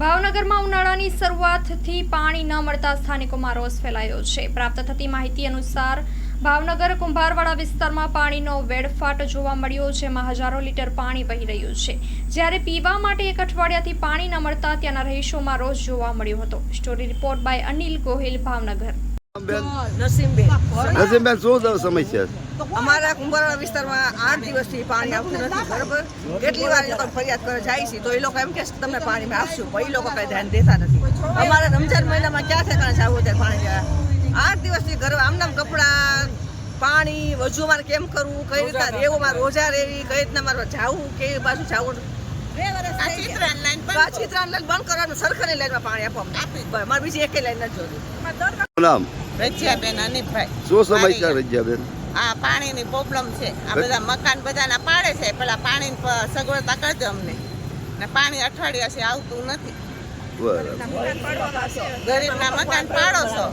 ભાવનગરમાં ઉનાળાની શરૂઆતથી પાણી ન મળતા સ્થાનિકોમાં રોષ ફેલાયો છે. પ્રાપ્ત થતી માહિતી અનુસાર, ભાવનગર કુંભારવાડા વિસ્તારમાં પાણીનો વેડફાટ જોવા મળ્યો, જેમાં હજારો લીટર પાણી વહી રહ્યું છે. જ્યારે પીવા માટે એક અઠવાડિયાથી પાણી ન મળતા ત્યાંના રહીશોમાં રોષ જોવા મળ્યો હતો. Story report by Anil Gohil, Bhavnagar. Nasimben. શું સમસ્યા છે? અમારા કુંભારવાડા વિસ્તારમાં આઠ દિવસથી પાણી આવતું નથી બરોબર? કેટલી વાર લોકો ફરિયાદ કરે જાય છે તો એ લોકો એમ કે છે તમને પાણી મેં આપશું પણ એ લોકો કઈ ધ્યાન દેતા નથી. અમારે રમજાન મહિનામાં ક્યાં ઠેકાણે જવું ત્યારે પાણી આઠ દિવસથી ઘર આમનામ કપડાં પાણી વજુ મારે કેમ કરવું કઈ રીતના રહેવું મારે રોજા રહેવી કઈ રીતના મારે જવું કેવી બાજુ જવું? પાછી ત્રણ લાઈન બંધ કરવાનું સરકારી લાઈનમાં પાણી આપવા. મારે બીજી એક લાઈન નથી જોતી. નામ? રજિયાબેન અનિફભાઈ શું સમસ્યા રજિયાબેન? આ પાણીની પ્રોબ્લેમ છે. આ બધા મકાન બધાના પાડે છે. પેલા પાણીની સગવડતા કરજો અમને. ને પાણી અઠવાડિયા છે આવતું નથી. ગરીબના મકાન પાડો છો.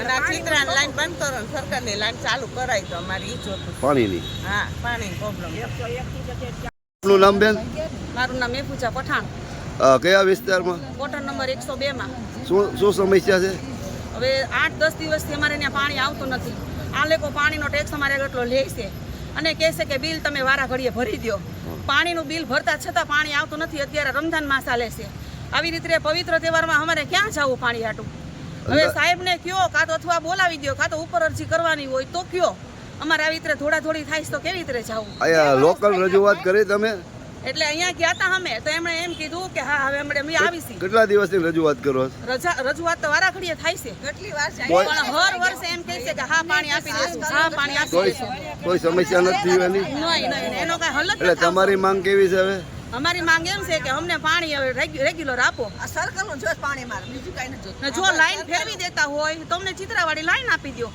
અને આ ચિત્રાની લાઈન બંધ કરો ને સરકારની લાઈન ચાલુ કરાવી દો. અમારી ઈ જોતું પાણીની? હા પાણીની પ્રોબ્લેમ આપનું નામ બેન? મારું નામ મેફુજા પઠાણ. કયા વિસ્તારમાં? કોટર નંબર એકસો બેમાં શું શું સમસ્યા છે? હવે આઠ દસ દિવસથી અમારે ત્યાં પાણી આવતું નથી. આ લોકો પાણીનો ટેક્સ અમારે એટલો લે છે. અને કહે છે કે બિલ તમે વારા ઘડીએ ભરી દો પાણીનું બિલ ભરતા છતાં પાણી આવતું નથી અત્યારે રમઝાન માસ ચાલે છે. આવી રીતે પવિત્ર તહેવારમાં અમારે ક્યાં જવું પાણી આટું હવે સાહેબને કયો કાં તો અથવા બોલાવી દો કાં તો ઉપર અરજી કરવાની હોય તો કયો? અમારે આવી રીતે થોડા થોડી થાય છે તો કેવી રીતે જવું? લોકલ રજૂઆત કરી તમે. એટલે અહીંયા ગયા હતા અમે તો એમણે એમ કીધું કે હા હવે અમે અમે આવીશી. કેટલા દિવસની રજૂઆત કરો રજા રજૂઆત તો વારાખડીએ થાય છે. કેટલી વાર પણ હર વર્ષે એમ કહે છે કે હા પાણી આપી દેશું હા પાણી આપી દેશું. કોઈ સમસ્યા નથી એની? નહીં નહીં એનો કઈ હલ એટલે તમારી માંગ કેવી છે હવે? અમારી માંગ એમ છે કે અમને પાણી હવે રેગ્યુલર આપો. આ સર્કલનું જો પાણી મારે બીજું કઈ નથી જો લાઈન ફેરવી દેતા હોય તો અમને ચિત્રાવાળી લાઈન આપી દો